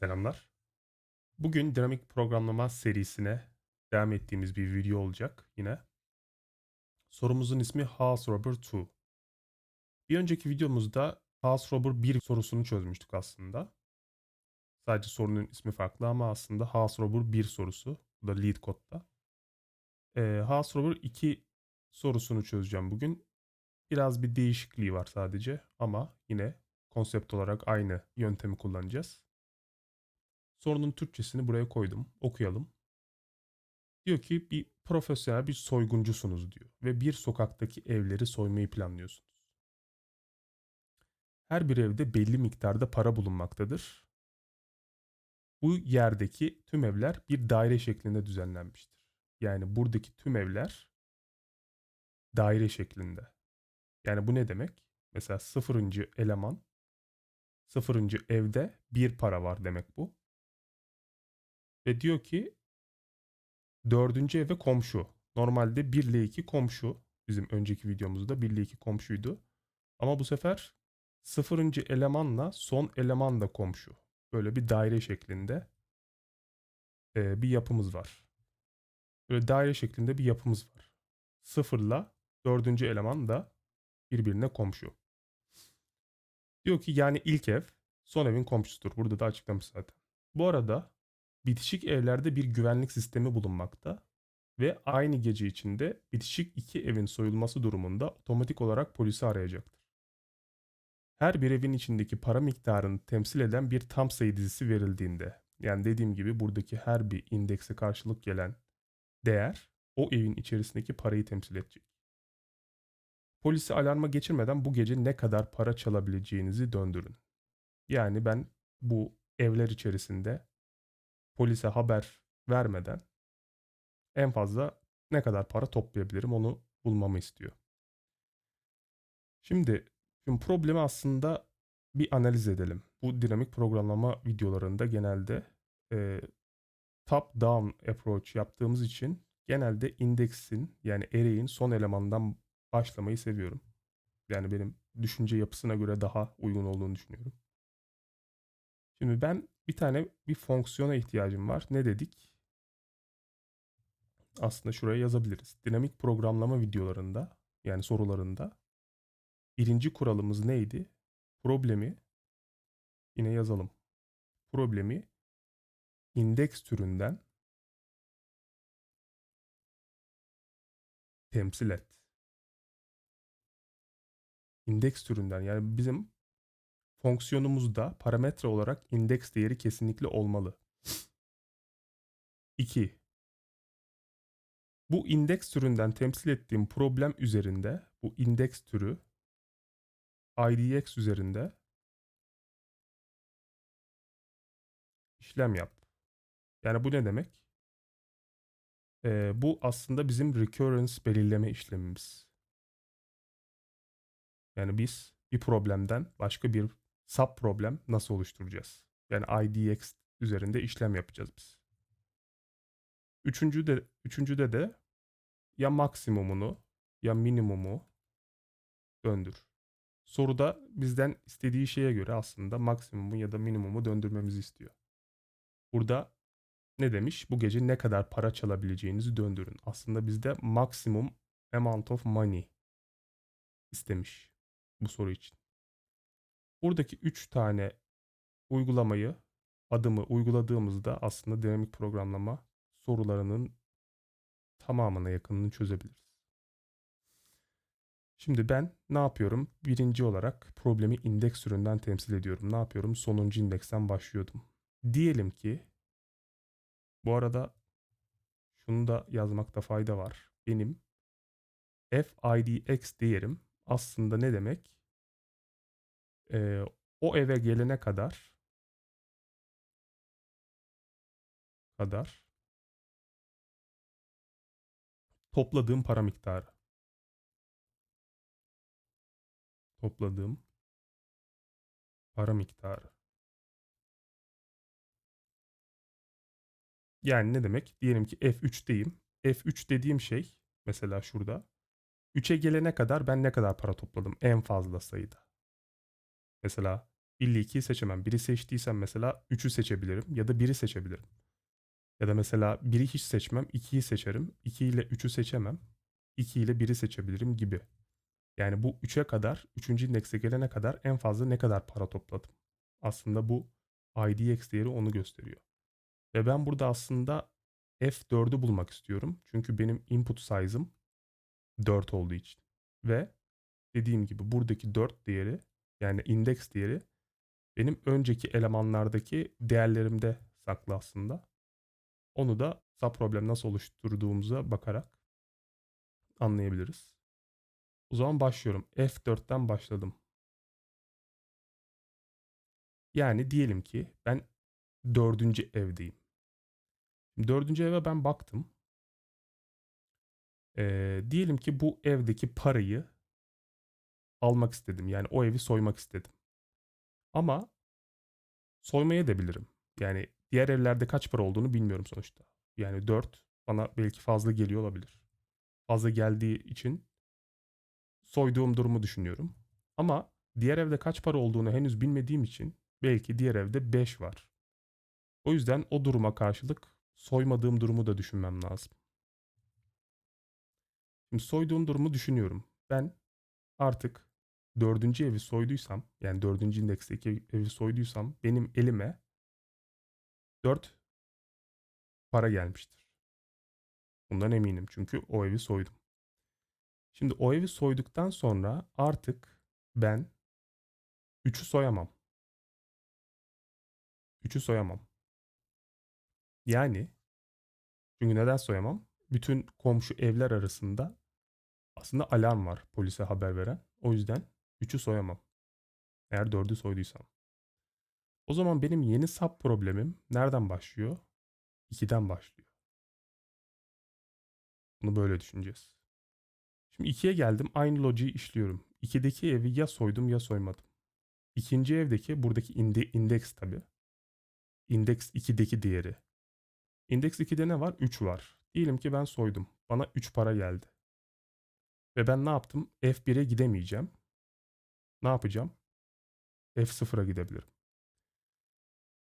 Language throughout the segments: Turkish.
Selamlar. Bugün dinamik programlama serisine devam ettiğimiz bir video olacak yine. Sorumuzun ismi House Robber 2. Bir önceki videomuzda House Robber 1 sorusunu çözmüştük aslında. Sadece sorunun ismi farklı ama aslında House Robber 1 sorusu. Bu da lead kodda. Ee, House Robber 2 sorusunu çözeceğim bugün. Biraz bir değişikliği var sadece ama yine konsept olarak aynı yöntemi kullanacağız. Sorunun Türkçesini buraya koydum. Okuyalım. Diyor ki bir profesyonel bir soyguncusunuz diyor ve bir sokaktaki evleri soymayı planlıyorsunuz. Her bir evde belli miktarda para bulunmaktadır. Bu yerdeki tüm evler bir daire şeklinde düzenlenmiştir. Yani buradaki tüm evler daire şeklinde. Yani bu ne demek? Mesela sıfırıncı eleman, sıfırıncı evde bir para var demek bu. Ve diyor ki dördüncü eve komşu. Normalde 1 ile 2 komşu. Bizim önceki videomuzda 1 ile 2 komşuydu. Ama bu sefer sıfırıncı elemanla son eleman da komşu. Böyle bir daire şeklinde e, bir yapımız var. Böyle daire şeklinde bir yapımız var. Sıfırla dördüncü eleman da birbirine komşu. Diyor ki yani ilk ev son evin komşusudur. Burada da açıklamış zaten. Bu arada bitişik evlerde bir güvenlik sistemi bulunmakta ve aynı gece içinde bitişik iki evin soyulması durumunda otomatik olarak polisi arayacaktır. Her bir evin içindeki para miktarını temsil eden bir tam sayı dizisi verildiğinde, yani dediğim gibi buradaki her bir indekse karşılık gelen değer o evin içerisindeki parayı temsil edecek. Polisi alarma geçirmeden bu gece ne kadar para çalabileceğinizi döndürün. Yani ben bu evler içerisinde polise haber vermeden en fazla ne kadar para toplayabilirim onu bulmamı istiyor. Şimdi, şimdi problemi aslında bir analiz edelim. Bu dinamik programlama videolarında genelde e, top down approach yaptığımız için genelde indeksin yani array'in son elemandan başlamayı seviyorum. Yani benim düşünce yapısına göre daha uygun olduğunu düşünüyorum. Şimdi ben bir tane bir fonksiyona ihtiyacım var. Ne dedik? Aslında şuraya yazabiliriz. Dinamik programlama videolarında yani sorularında birinci kuralımız neydi? Problemi yine yazalım. Problemi indeks türünden temsil et. İndeks türünden yani bizim fonksiyonumuzda parametre olarak indeks değeri kesinlikle olmalı. 2. Bu indeks türünden temsil ettiğim problem üzerinde bu indeks türü IDX üzerinde işlem yap. Yani bu ne demek? Ee, bu aslında bizim recurrence belirleme işlemimiz. Yani biz bir problemden başka bir sub problem nasıl oluşturacağız? Yani IDX üzerinde işlem yapacağız biz. Üçüncü de, üçüncüde de ya maksimumunu ya minimumu döndür. Soruda bizden istediği şeye göre aslında maksimumu ya da minimumu döndürmemizi istiyor. Burada ne demiş? Bu gece ne kadar para çalabileceğinizi döndürün. Aslında bizde maksimum amount of money istemiş bu soru için. Buradaki 3 tane uygulamayı, adımı uyguladığımızda aslında dinamik programlama sorularının tamamına yakınını çözebiliriz. Şimdi ben ne yapıyorum? Birinci olarak problemi indeks türünden temsil ediyorum. Ne yapıyorum? Sonuncu indeksten başlıyordum. Diyelim ki bu arada şunu da yazmakta fayda var. Benim fidx değerim aslında ne demek? Ee, o eve gelene kadar kadar topladığım para miktarı. Topladığım para miktarı. Yani ne demek? Diyelim ki F3'teyim. F3 dediğim şey mesela şurada. 3'e gelene kadar ben ne kadar para topladım en fazla sayıda. Mesela 1 ile 2'yi seçemem. Biri seçtiysem mesela 3'ü seçebilirim ya da 1'i seçebilirim. Ya da mesela 1'i hiç seçmem, 2'yi seçerim. 2 ile 3'ü seçemem. 2 ile 1'i seçebilirim gibi. Yani bu 3'e kadar, 3. indekse gelene kadar en fazla ne kadar para topladım? Aslında bu IDX değeri onu gösteriyor. Ve ben burada aslında F4'ü bulmak istiyorum. Çünkü benim input size'ım 4 olduğu için. Ve dediğim gibi buradaki 4 değeri yani indeks değeri benim önceki elemanlardaki değerlerimde saklı aslında. Onu da subproblem nasıl oluşturduğumuza bakarak anlayabiliriz. O zaman başlıyorum. F4'ten başladım. Yani diyelim ki ben dördüncü evdeyim. Dördüncü eve ben baktım. Ee, diyelim ki bu evdeki parayı almak istedim. Yani o evi soymak istedim. Ama soymaya da bilirim. Yani diğer evlerde kaç para olduğunu bilmiyorum sonuçta. Yani 4 bana belki fazla geliyor olabilir. Fazla geldiği için soyduğum durumu düşünüyorum. Ama diğer evde kaç para olduğunu henüz bilmediğim için belki diğer evde 5 var. O yüzden o duruma karşılık soymadığım durumu da düşünmem lazım. Şimdi soyduğum durumu düşünüyorum. Ben artık dördüncü evi soyduysam yani dördüncü indeksteki evi soyduysam benim elime 4 para gelmiştir. Bundan eminim çünkü o evi soydum. Şimdi o evi soyduktan sonra artık ben 3'ü soyamam. 3'ü soyamam. Yani çünkü neden soyamam? Bütün komşu evler arasında aslında alarm var polise haber veren. O yüzden 3'ü soyamam. Eğer 4'ü soyduysam. O zaman benim yeni sub problemim nereden başlıyor? 2'den başlıyor. Bunu böyle düşüneceğiz. Şimdi 2'ye geldim. Aynı lojiyi işliyorum. 2'deki evi ya soydum ya soymadım. İkinci evdeki buradaki inde, indeks tabi. Indeks 2'deki değeri. Indeks 2'de ne var? 3 var. Diyelim ki ben soydum. Bana 3 para geldi. Ve ben ne yaptım? F1'e gidemeyeceğim. Ne yapacağım? F0'a gidebilirim.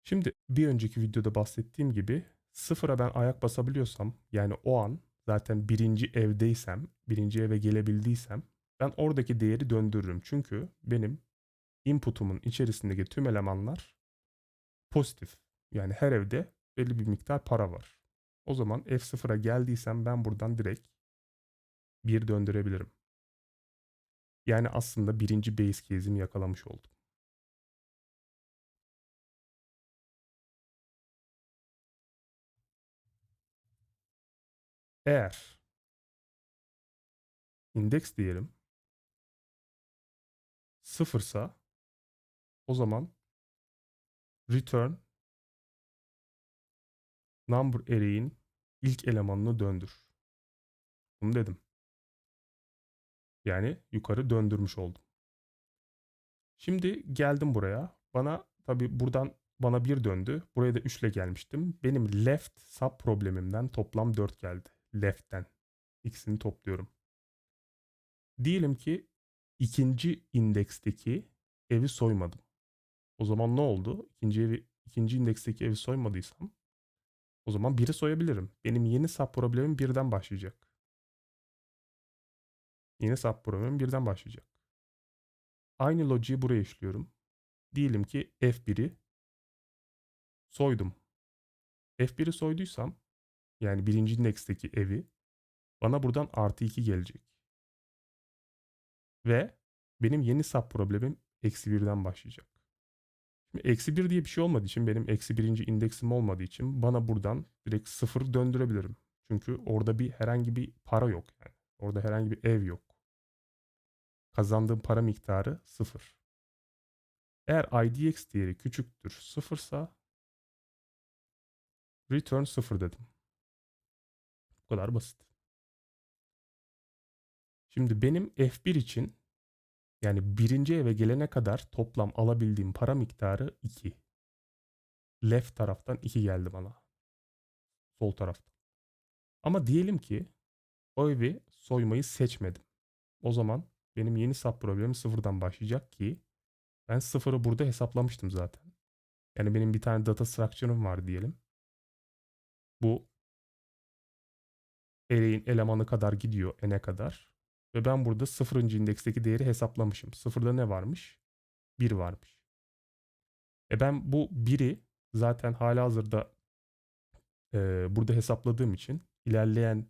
Şimdi bir önceki videoda bahsettiğim gibi sıfıra ben ayak basabiliyorsam yani o an zaten birinci evdeysem, birinci eve gelebildiysem ben oradaki değeri döndürürüm. Çünkü benim input'umun içerisindeki tüm elemanlar pozitif. Yani her evde belli bir miktar para var. O zaman F0'a geldiysem ben buradan direkt bir döndürebilirim. Yani aslında birinci base case'imi yakalamış oldum. Eğer indeks diyelim sıfırsa o zaman return number array'in ilk elemanını döndür. Bunu dedim. Yani yukarı döndürmüş oldum. Şimdi geldim buraya. Bana tabi buradan bana bir döndü. Buraya da 3 ile gelmiştim. Benim left sub problemimden toplam 4 geldi. Left'ten. İkisini topluyorum. Diyelim ki ikinci indeksteki evi soymadım. O zaman ne oldu? İkinci evi ikinci indeksteki evi soymadıysam o zaman biri soyabilirim. Benim yeni sub problemim birden başlayacak. Yeni sub problemim birden başlayacak. Aynı lojiyi buraya işliyorum. Diyelim ki F1'i soydum. F1'i soyduysam yani birinci indeksteki evi bana buradan artı 2 gelecek. Ve benim yeni sub problemim eksi 1'den başlayacak. Şimdi eksi 1 diye bir şey olmadığı için benim eksi birinci indeksim olmadığı için bana buradan direkt 0 döndürebilirim. Çünkü orada bir herhangi bir para yok yani. Orada herhangi bir ev yok. Kazandığım para miktarı 0. Eğer IDX değeri küçüktür 0 sa return 0 dedim. Bu kadar basit. Şimdi benim F1 için yani birinci eve gelene kadar toplam alabildiğim para miktarı 2. Left taraftan 2 geldi bana. Sol taraftan. Ama diyelim ki o evi soymayı seçmedim. O zaman benim yeni sub problemim sıfırdan başlayacak ki Ben sıfırı burada hesaplamıştım zaten. Yani benim bir tane data structure'ım var diyelim. Bu array'in elemanı kadar gidiyor n'e kadar. Ve ben burada sıfırıncı indeksteki değeri hesaplamışım. Sıfırda ne varmış? 1 varmış. E ben bu 1'i zaten hala hazırda e, burada hesapladığım için ilerleyen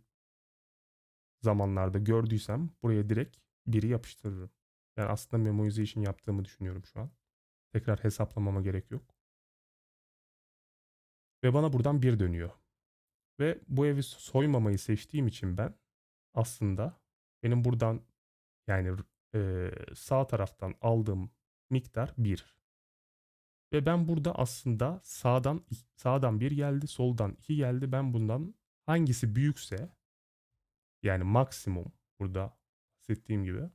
zamanlarda gördüysem buraya direkt 1'i yapıştırırım. Yani aslında memoization yaptığımı düşünüyorum şu an. Tekrar hesaplamama gerek yok. Ve bana buradan 1 dönüyor. Ve bu evi soymamayı seçtiğim için ben aslında benim buradan yani e, sağ taraftan aldığım miktar 1. Ve ben burada aslında sağdan sağdan 1 geldi, soldan 2 geldi. Ben bundan hangisi büyükse yani maksimum burada bahsettiğim gibi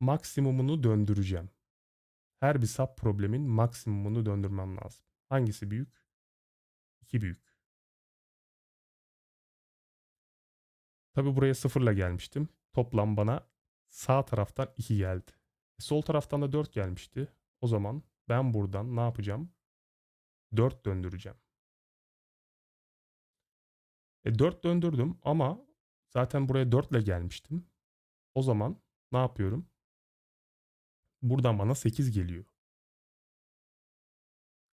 maksimumunu döndüreceğim. Her bir sub problemin maksimumunu döndürmem lazım. Hangisi büyük? 2 büyük. Tabi buraya sıfırla gelmiştim. Toplam bana sağ taraftan 2 geldi. E, sol taraftan da 4 gelmişti. O zaman ben buradan ne yapacağım? 4 döndüreceğim. E 4 döndürdüm ama zaten buraya 4 ile gelmiştim. O zaman ne yapıyorum? Buradan bana 8 geliyor.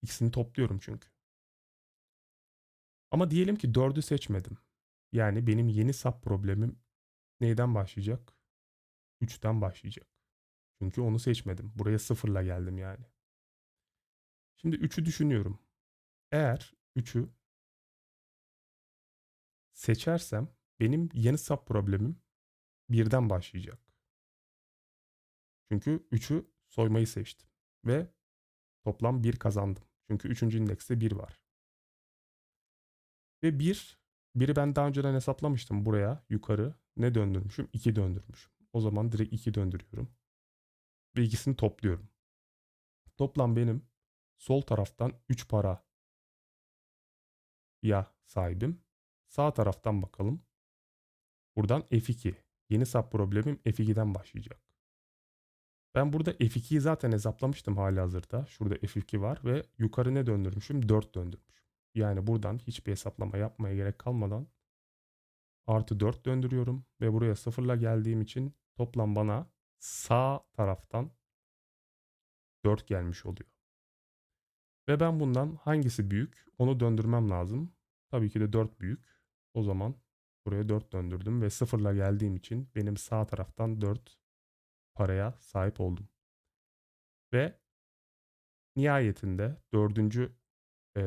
İkisini topluyorum çünkü. Ama diyelim ki 4'ü seçmedim. Yani benim yeni sub problemim neyden başlayacak? 3'ten başlayacak. Çünkü onu seçmedim. Buraya sıfırla geldim yani. Şimdi 3'ü düşünüyorum. Eğer 3'ü seçersem benim yeni sub problemim birden başlayacak. Çünkü 3'ü soymayı seçtim. Ve toplam 1 kazandım. Çünkü 3. indekste 1 var. Ve 1, 1'i ben daha önceden hesaplamıştım buraya yukarı. Ne döndürmüşüm? 2 döndürmüşüm. O zaman direkt 2 döndürüyorum. Ve ikisini topluyorum. Toplam benim sol taraftan 3 para ya sahibim. Sağ taraftan bakalım. Buradan F2. Yeni sub problemim F2'den başlayacak. Ben burada F2'yi zaten hesaplamıştım hali hazırda. Şurada F2 var ve yukarı ne döndürmüşüm? 4 döndürmüşüm. Yani buradan hiçbir hesaplama yapmaya gerek kalmadan artı 4 döndürüyorum. Ve buraya sıfırla geldiğim için toplam bana sağ taraftan 4 gelmiş oluyor. Ve ben bundan hangisi büyük onu döndürmem lazım. Tabii ki de 4 büyük. O zaman buraya 4 döndürdüm ve sıfırla geldiğim için benim sağ taraftan 4 paraya sahip oldum. Ve nihayetinde dördüncü e,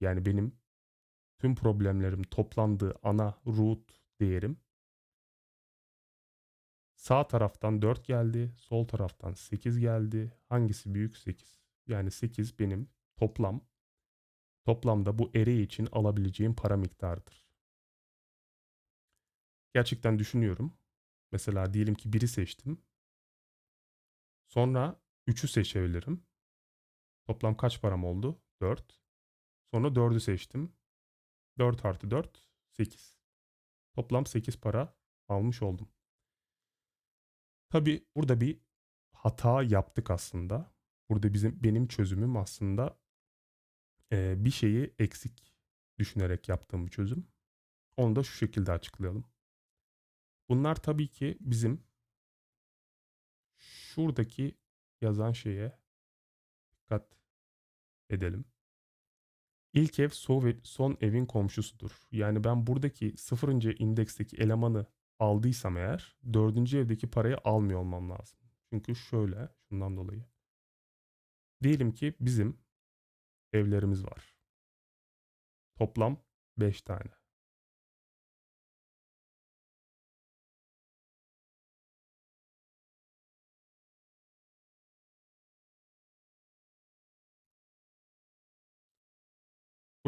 yani benim tüm problemlerim toplandığı ana root değerim sağ taraftan 4 geldi, sol taraftan 8 geldi. Hangisi büyük? 8. Yani 8 benim toplam toplamda bu array için alabileceğim para miktarıdır. Gerçekten düşünüyorum. Mesela diyelim ki biri seçtim. Sonra 3'ü seçebilirim. Toplam kaç param oldu? 4. Sonra 4'ü seçtim. 4 artı 4 8. Toplam 8 para almış oldum. Tabi burada bir hata yaptık aslında. Burada bizim benim çözümüm aslında e, bir şeyi eksik düşünerek yaptığım bir çözüm. Onu da şu şekilde açıklayalım. Bunlar tabii ki bizim şuradaki yazan şeye dikkat edelim. İlk ev son evin komşusudur. Yani ben buradaki sıfırıncı indeksteki elemanı aldıysam eğer dördüncü evdeki parayı almıyor olmam lazım. Çünkü şöyle şundan dolayı. Diyelim ki bizim evlerimiz var. Toplam 5 tane.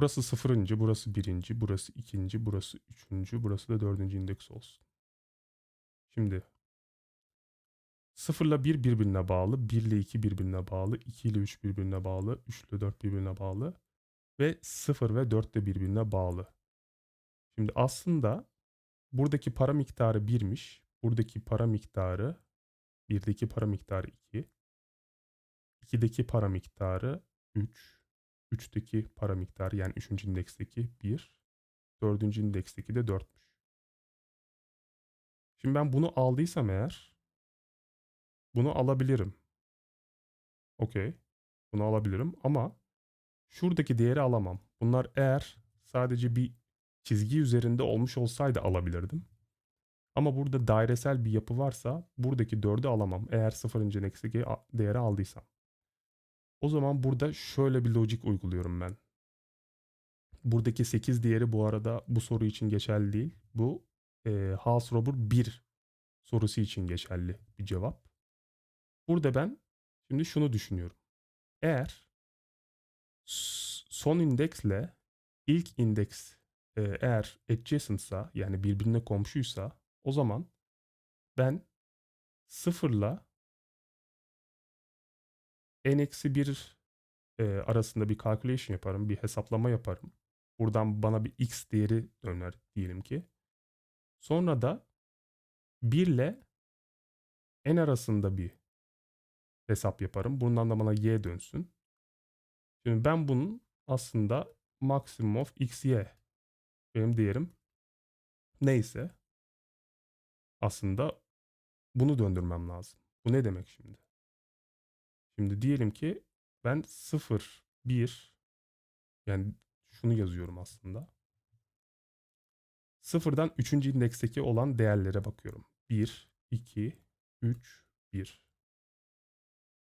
Burası sıfırıncı, burası birinci, burası ikinci, burası üçüncü, burası da dördüncü indeks olsun. Şimdi 0 ile 1 birbirine bağlı, 1 ile 2 birbirine bağlı, 2 ile 3 birbirine bağlı, 3 ile 4 birbirine bağlı ve 0 ve 4 de birbirine bağlı. Şimdi aslında buradaki para miktarı 1'miş. Buradaki para miktarı, birdeki para miktarı 2. 2'deki para miktarı 3. 3'teki para miktarı yani 3. indeksteki 1. 4. indeksteki de 4'müş. Şimdi ben bunu aldıysam eğer bunu alabilirim. Okey. Bunu alabilirim ama şuradaki değeri alamam. Bunlar eğer sadece bir çizgi üzerinde olmuş olsaydı alabilirdim. Ama burada dairesel bir yapı varsa buradaki 4'ü alamam. Eğer 0. indeksteki değeri aldıysam. O zaman burada şöyle bir lojik uyguluyorum ben. Buradaki 8 değeri bu arada bu soru için geçerli değil. Bu e, Hausrober 1 sorusu için geçerli bir cevap. Burada ben şimdi şunu düşünüyorum. Eğer son indeksle ilk indeks e, eğer adjacentsa yani birbirine komşuysa o zaman ben sıfırla n-1 e, arasında bir calculation yaparım, bir hesaplama yaparım. Buradan bana bir x değeri döner diyelim ki. Sonra da 1 ile n arasında bir hesap yaparım. Bundan da bana y dönsün. Şimdi ben bunun aslında maximum of x, y benim değerim neyse aslında bunu döndürmem lazım. Bu ne demek şimdi? Şimdi diyelim ki ben 0, 1 yani şunu yazıyorum aslında. Sıfırdan 3. indeksteki olan değerlere bakıyorum. 1, 2, 3, 1.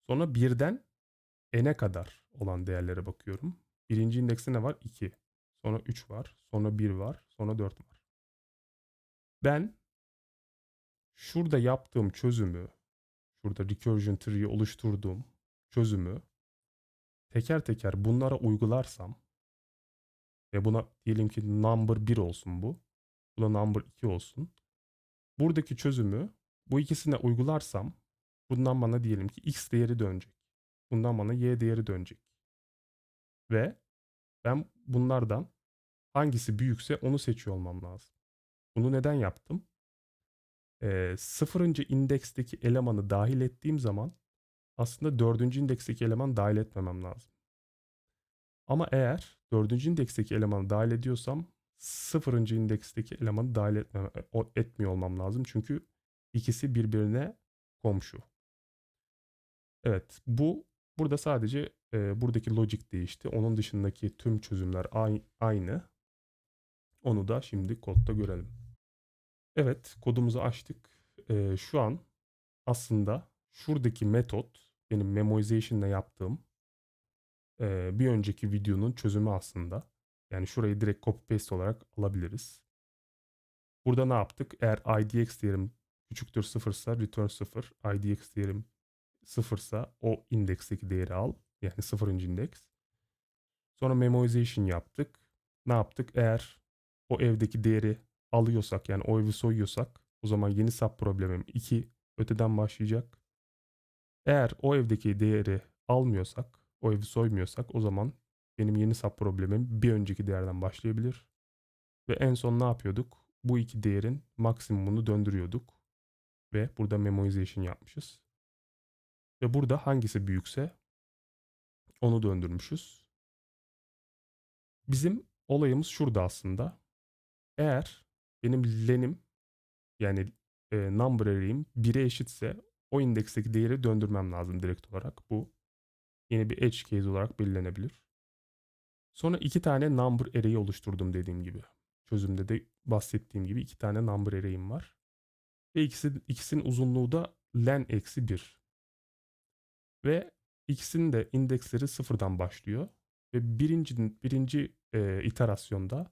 Sonra 1'den n'e kadar olan değerlere bakıyorum. Birinci indekste ne var? 2. Sonra 3 var. Sonra 1 var. Sonra 4 var. Ben şurada yaptığım çözümü, şurada recursion tree'yi oluşturduğum çözümü teker teker bunlara uygularsam ve buna diyelim ki number 1 olsun bu. Bu da number 2 olsun. Buradaki çözümü bu ikisine uygularsam bundan bana diyelim ki x değeri dönecek. Bundan bana y değeri dönecek. Ve ben bunlardan hangisi büyükse onu seçiyor olmam lazım. Bunu neden yaptım? Ee, sıfırıncı indeksteki elemanı dahil ettiğim zaman aslında dördüncü indeksteki eleman dahil etmemem lazım. Ama eğer dördüncü indeksteki elemanı dahil ediyorsam sıfırıncı indeksteki elemanı dahil etmem, etmiyor olmam lazım. Çünkü ikisi birbirine komşu. Evet bu burada sadece e, buradaki logic değişti. Onun dışındaki tüm çözümler aynı. Onu da şimdi kodda görelim. Evet kodumuzu açtık. E, şu an aslında şuradaki metot benim memoization ile yaptığım e, bir önceki videonun çözümü aslında. Yani şurayı direkt copy paste olarak alabiliriz. Burada ne yaptık? Eğer idx değerim küçüktür 0 ise return 0. idx değerim 0 ise o indeksteki değeri al. Yani 0. indeks. Sonra memoization yaptık. Ne yaptık? Eğer o evdeki değeri alıyorsak yani o evi soyuyorsak o zaman yeni sub problemim 2 öteden başlayacak. Eğer o evdeki değeri almıyorsak, o evi soymuyorsak o zaman benim yeni sub problemim bir önceki değerden başlayabilir. Ve en son ne yapıyorduk? Bu iki değerin maksimumunu döndürüyorduk. Ve burada memoization yapmışız. Ve burada hangisi büyükse onu döndürmüşüz. Bizim olayımız şurada aslında. Eğer benim len'im yani e, number array'im 1'e eşitse o indeksteki değeri döndürmem lazım direkt olarak. Bu yeni bir edge case olarak belirlenebilir. Sonra iki tane number array'i oluşturdum dediğim gibi. Çözümde de bahsettiğim gibi iki tane number array'im var. Ve ikisi, ikisinin uzunluğu da len eksi 1. Ve ikisinin de indeksleri sıfırdan başlıyor. Ve birinci, birinci e, iterasyonda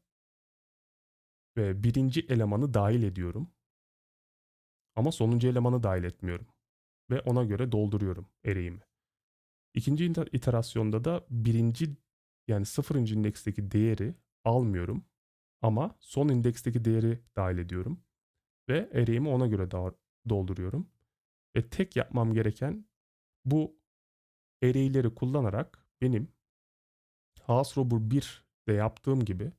ve birinci elemanı dahil ediyorum. Ama sonuncu elemanı dahil etmiyorum. Ve ona göre dolduruyorum array'imi. İkinci iterasyonda da birinci yani sıfırıncı indeksteki değeri almıyorum. Ama son indeksteki değeri dahil ediyorum. Ve array'imi ona göre dolduruyorum. Ve tek yapmam gereken bu array'leri kullanarak benim Hausrober 1 de yaptığım gibi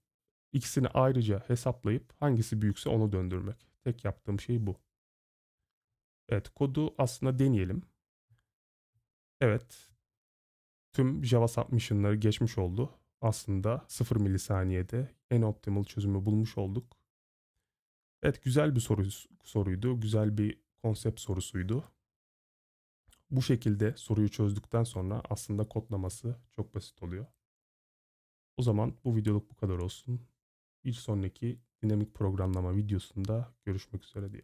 ikisini ayrıca hesaplayıp hangisi büyükse onu döndürmek. Tek yaptığım şey bu. Evet kodu aslında deneyelim. Evet tüm Java submission'ları geçmiş oldu. Aslında 0 milisaniyede en optimal çözümü bulmuş olduk. Evet güzel bir soru, soruydu. Güzel bir konsept sorusuydu. Bu şekilde soruyu çözdükten sonra aslında kodlaması çok basit oluyor. O zaman bu videoluk bu kadar olsun. Bir sonraki dinamik programlama videosunda görüşmek üzere diye.